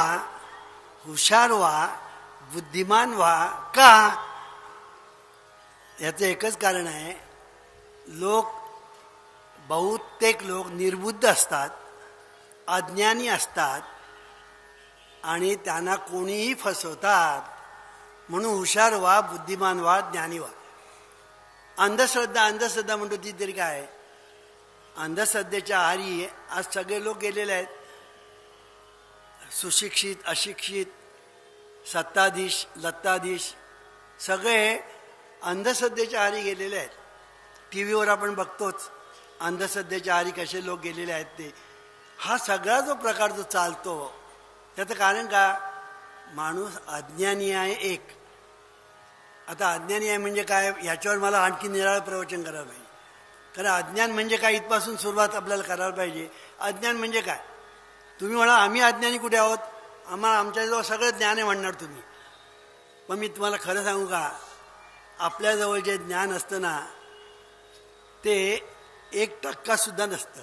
व्हा हुशार व्हा बुद्धिमान व्हा. का? याचं एकच कारण आहे लोक बहुतेक लोक निर्बुद्ध असतात अज्ञानी असतात आणि त्यांना कोणीही फसवतात. म्हणून हुशार व्हा बुद्धिमान व्हा ज्ञानी व्हा. अंधश्रद्धा अंधश्रद्धा म्हणतो ती तरी काय? अंधश्रद्धेच्या आहारी आज सगळे लोक गेलेले आहेत. सुशिक्षित अशिक्षित सत्ताधीश लत्ताधीश सगळे अंधश्रद्धेच्या आहारी गेलेले आहेत. टी व्हीवर आपण बघतोच अंधश्रद्धेच्या आहारी कसे लोक गेलेले आहेत ते. हा सगळा जो प्रकार जो चालतो त्याचं कारण का? माणूस अज्ञानी आहे एक. आता अज्ञानी आहे म्हणजे काय? ह्याच्यावर मला आणखी निराळं प्रवचन करायला पाहिजे. कारण अज्ञान म्हणजे काय? इथपासून सुरुवात आपल्याला करायला पाहिजे. अज्ञान म्हणजे काय? तुम्ही म्हणा आम्ही अज्ञानी कुठे आहोत? आम्हाला आमच्याजवळ सगळं ज्ञान आहे म्हणणार तुम्ही. पण मी तुम्हाला खरं सांगू का? आपल्याजवळ जे ज्ञान असतं ना ते एक टक्कासुद्धा नसतं.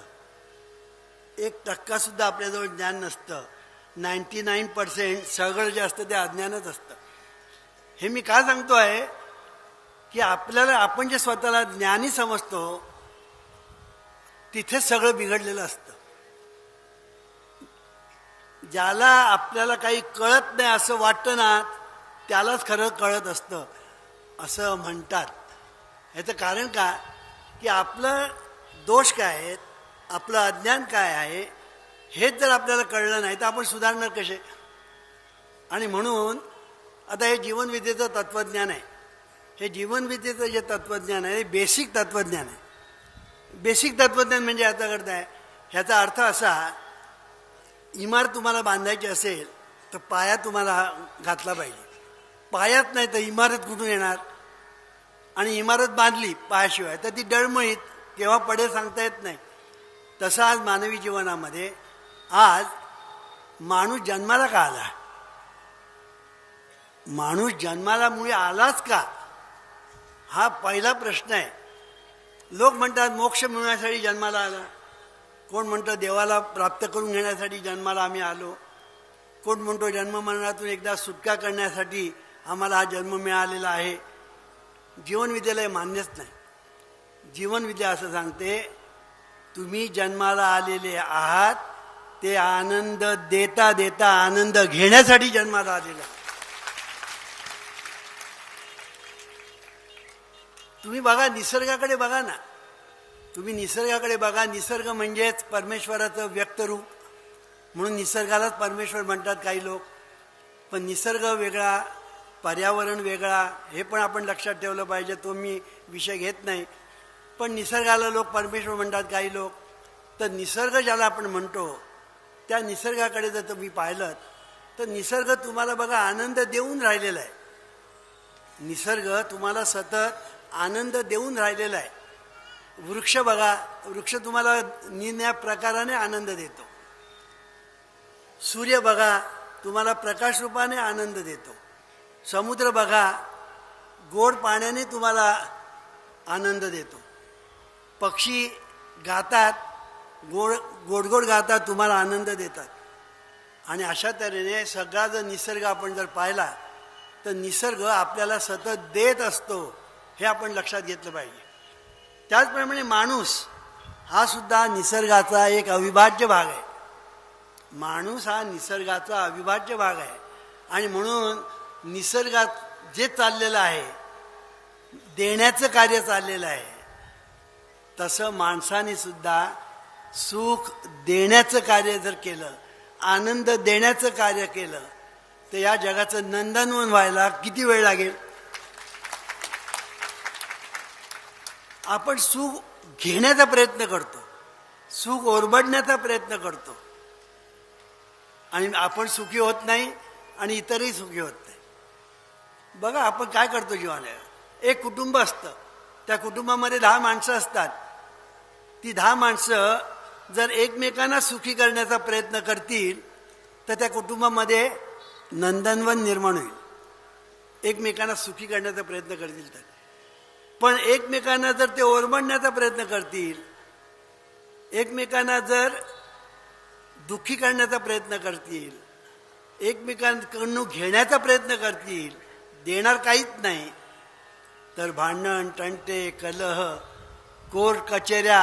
एक टक्कासुद्धा आपल्याजवळ ज्ञान नसतं. नाईन्टी नाईन पर्सेंट सगळं जे असतं ते अज्ञानच असतं. हे मी का सांगतो आहे की आपल्याला आपण जे स्वतःला ज्ञानी समजतो तिथेच सगळं बिघडलेलं असतं. ज्याला आपल्याला काही कळत नाही असं वाटतं ना त्यालाच खरं कळत असतं. असं म्हणतात. ह्याचं कारण का? की आपलं दोष काय आहेत आपलं अज्ञान काय आहे? हेच जर आपल्याला कळलं नाही तर आपण सुधारणार कसे? आणि म्हणून आता हे जीवनविद्येचं तत्त्वज्ञान आहे. हे जीवनविद्येचं जे तत्त्वज्ञान आहे हे बेसिक तत्त्वज्ञान आहे. बेसिक तत्त्वज्ञान म्हणजे आता करताय ह्याचा अर्थ असा इमारत तुम्हाला बांधायची असेल तर पाया तुम्हाला घातला पाहिजे. पायात नाही तर इमारत कुठून येणार? आणि इमारत बांधली पायाशिवाय तर ती डळमळीत केव्हा पडेल सांगता येत नाही. तसं आज मानवी जीवनामध्ये आज माणूस जन्माला का आला? माणूस जन्माला मुळे आलाच का? हा पहिला प्रश्न आहे. लोक म्हणतात मोक्ष मिळवण्यासाठी जन्माला आला. कोण म्हणतं देवाला प्राप्त करून घेण्यासाठी जन्माला आम्ही आलो? कोण म्हणतो जन्ममरणातून एकदा सुटका करण्यासाठी आम्हाला हा जन्म मिळालेला आहे? जीवनविद्याला हे मान्यच नाही. जीवनविद्या असं सांगते तुम्ही जन्माला आलेले आहात ते आनंद देता देता आनंद घेण्यासाठी जन्माला आलेला तुम्ही बघा निसर्गाकडे बघा ना. तुम्ही निसर्गाकडे बघा निसर्ग म्हणजेच परमेश्वराचं व्यक्तरूप म्हणून निसर्गालाच परमेश्वर म्हणतात काही लोक. पण निसर्ग वेगळा पर्यावरण वेगळा हे पण आपण लक्षात ठेवलं पाहिजे तो मी विषय घेत नाही. पण निसर्गाला लोक परमेश्वर म्हणतात काही लोक. तर निसर्ग ज्याला आपण म्हणतो त्या निसर्गाकडे जर तुम्ही पाहिलं तर निसर्ग तुम्हाला बघा आनंद देऊन राहिलेला आहे. निसर्ग तुम्हाला सतत आनंद देऊन राहिलेला आहे. वृक्ष बघा वृक्ष तुम्हाला निन्या प्रकाराने आनंद देतो. सूर्य बघा तुम्हाला प्रकाश रूपाने आनंद देतो. समुद्र बघा गोड पाण्याने तुम्हाला आनंद देतो. पक्षी गातात गोड गोडगोड गातात तुम्हाला आनंद देतात. आणि अशा तऱ्हेने सगळा जर निसर्ग आपण जर पाहिला तर निसर्ग आपल्याला सतत देत असतो हे आपण लक्षात घेतलं पाहिजे. त्याचप्रमाणे माणूस हा सुद्धा निसर्गाचा एक अविभाज्य भाग आहे. माणूस हा निसर्गाचा अविभाज्य भाग आहे. आणि म्हणून निसर्गात जे चाललेलं आहे देण्याचं कार्य चाललेलं आहे तसं माणसाने सुद्धा सुख देण्याचं कार्य जर केलं आनंद देण्याचं कार्य केलं तर या जगाचं नंदनवन व्हायला किती वेळ लागेल? आपण सुख घेण्याचा प्रयत्न करतो. सुख ओरबडण्याचा प्रयत्न करतो. आणि आपण सुखी होत नाही आणि इतरही सुखी होत नाही. बघा आपण काय करतो जीवनात एक कुटुंब असतं. त्या कुटुंबामध्ये दहा माणसं असतात. ती दहा माणसं जर एकमेकांना सुखी करण्याचा प्रयत्न करतील तर त्या कुटुंबामध्ये नंदनवन निर्माण होईल. एकमेकांना सुखी करण्याचा प्रयत्न करतील तर. पण एकमेकांना जर ते ओरबडण्याचा प्रयत्न करतील एकमेकांना जर दुःखी करण्याचा प्रयत्न करतील एकमेकांकडून घेण्याचा प्रयत्न करतील देणार काहीच नाही. तर भांडण तंटे कलह कोर्ट कचेऱ्या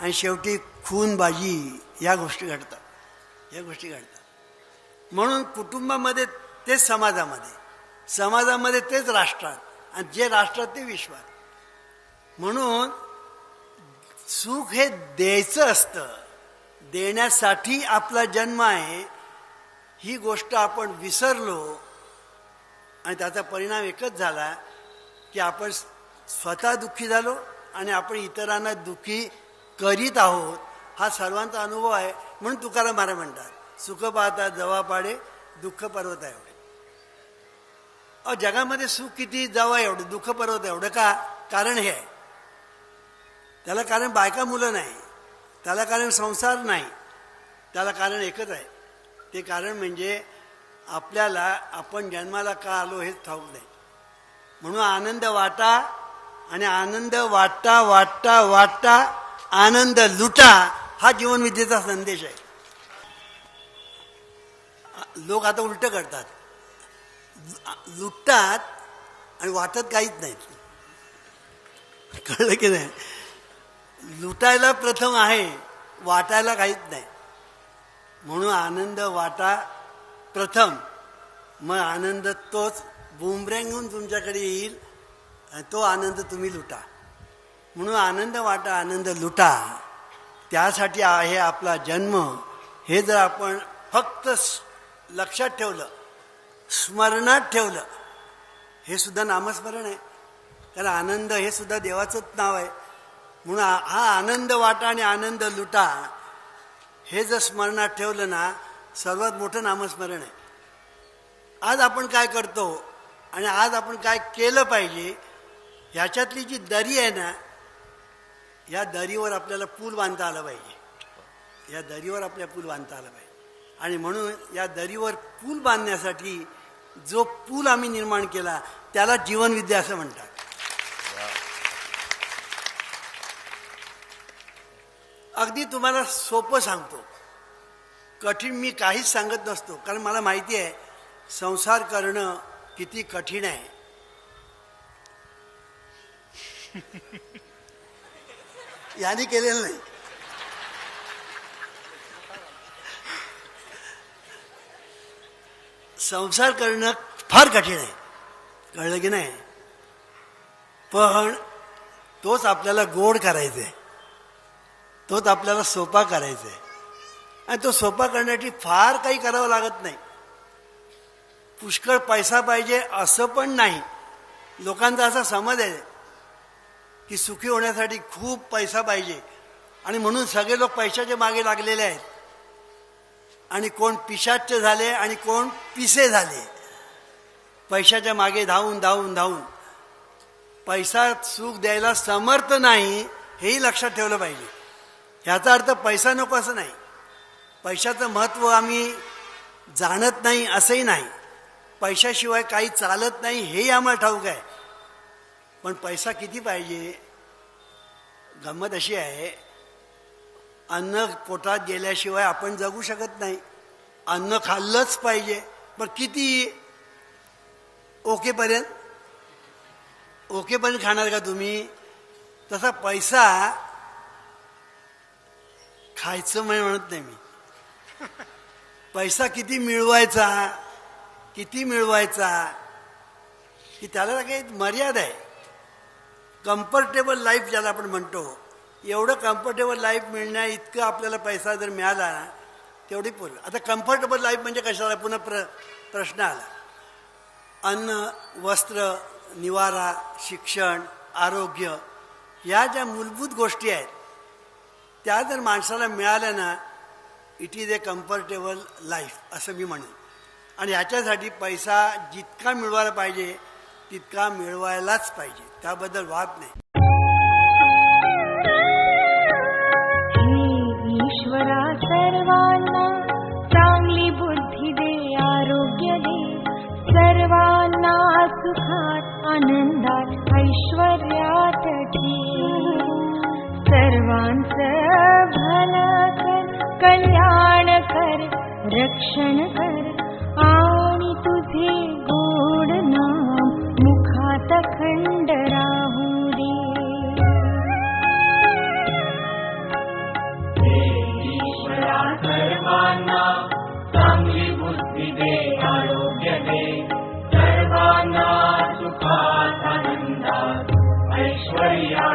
आणि शेवटी खूनबाजी या गोष्टी घडतात. या गोष्टी घडतात. म्हणून कुटुंबामध्ये तेच समाजामध्ये समाजामध्ये तेच राष्ट्रात आणि जे राष्ट्रात ते विश्वात. म्हणून सुख हे द्यायचं असतं. देण्यासाठी आपला जन्म आहे ही गोष्ट आपण विसरलो आणि त्याचा परिणाम एकच झाला की आपण स्वतः दुःखी झालो आणि आपण इतरांना दुःखी करीत आहोत. हा सर्वांचा अनुभव आहे म्हणून तुकाराम महाराज म्हणतात सुख पाहता जवा पाडे दुःख पर्वत आहे एवढे. अहो जगामध्ये सुख किती जवा एवढं दुःख पर्वत एवढं का? कारण हे आहे. त्याला कारण बायका मुलं नाही. त्याला कारण संसार नाही. त्याला कारण एकच आहे. ते कारण म्हणजे आपल्याला आपण जन्माला का आलो हेच ठाऊक नाही. म्हणून आनंद वाटा आणि आनंद वाटता वाटता वाटता आनंद लुटा हा जीवनविद्येचा संदेश आहे. लोक आता उलट करतात. लुटतात आणि वाटत काहीच नाहीत कळलं की नाही? लुटायला प्रथम आहे वाटायला काहीच नाही. म्हणून आनंद वाटा प्रथम. मग आनंद तोच बुमरेंगून तुमच्याकडे येईल तो आनंद तुम्ही लुटा. म्हणून आनंद वाटा आनंद लुटा. त्यासाठी आहे आपला जन्म. हे जर आपण फक्त लक्षात ठेवलं स्मरणात ठेवलं हे सुद्धा नामस्मरण आहे. कारण आनंद हे सुद्धा देवाचंच नाव आहे. म्हणून हा आनंद वाटा आणि आनंद लुटा हे जर स्मरणात ठेवलं ना सर्वात मोठं नामस्मरण आहे. आज आपण काय करतो आणि आज आपण काय केलं पाहिजे ह्याच्यातली जी दरी आहे ना या दरीवर आपल्याला पूल बांधता आलं पाहिजे. या दरीवर आपल्या पूल बांधता आलं पाहिजे. आणि म्हणून या दरीवर पूल बांधण्यासाठी जो पूल आम्ही निर्माण केला त्याला जीवनविद्या असं म्हणतात. अगदी तुम्हाला सोपं सांगतो. कठीण मी काहीच सांगत नसतो कारण मला माहिती आहे संसार करणं किती कठीण आहे. याने केलेलं नाही. संसार करणं फार कठीण आहे. कळलं की नाही? पण तोच आपल्याला गोड करायचं आहे तोच आपल्याला सोपा करायचा आहे आणि तो सोपा करण्यासाठी फार काही करावं लागत नाही. पुष्कळ पैसा पाहिजे असं पण नाही. लोकांचा असा समज आहे की सुखी होण्यासाठी खूप पैसा पाहिजे. आणि म्हणून सगळे लोक पैशाच्या मागे लागलेले आहेत. आणि कोण पिशाच्य झाले आणि कोण पिसे झाले. पैशाच्या मागे धावून धावून धावून. पैसा सुख द्यायला समर्थ नाही हेही लक्षात ठेवलं पाहिजे. ह्याचा अर्थ पैसा नको असं नाही. पैशाचं महत्त्व आम्ही जाणत नाही असंही नाही. पैशाशिवाय काही चालत नाही हेही आम्हाला ठाऊक आहे. पण पैसा किती पाहिजे? गंमत अशी आहे अन्न पोटात गेल्याशिवाय आपण जगू शकत नाही. अन्न खाल्लंच पाहिजे. पण किती? ओकेपर्यंत ओकेपर्यंत खाणार का तुम्ही? तसा पैसा खायचं म्हणजे म्हणत नाही मी. पैसा किती मिळवायचा किती मिळवायचा की त्याला काही मर्यादा आहे. कम्फर्टेबल लाईफ ज्याला आपण म्हणतो एवढं कम्फर्टेबल लाईफ मिळण्या इतकं आपल्याला पैसा जर मिळाला तेवढी पूर्ण आता कम्फर्टेबल लाईफ म्हणजे कशाला? पुन्हा प्र प्रश्न आला. अन्न वस्त्र निवारा शिक्षण आरोग्य या ज्या मूलभूत गोष्टी आहेत त्या जर माणसाला मिळाल्या ना it is a comfortable life असं मी म्हणेन. आणि ह्याच्यासाठी पैसा जितका मिळवायला पाहिजे तितका मिळवायलाच पाहिजे. त्याबद्दल वाद नाही. ईश्वरा सर्वांना चांगली बुद्धी दे आरोग्य दे. सर्वांना सुखात आनंदात ऐश्वर्यात ठे सर्वांचं कल्याण कर रक्षण कर। आणि तुझे गोड नाम मुखात खंड राहू दे। आरोग्य दे। सर्वांना सुखात तण्ड ऐश्वर्या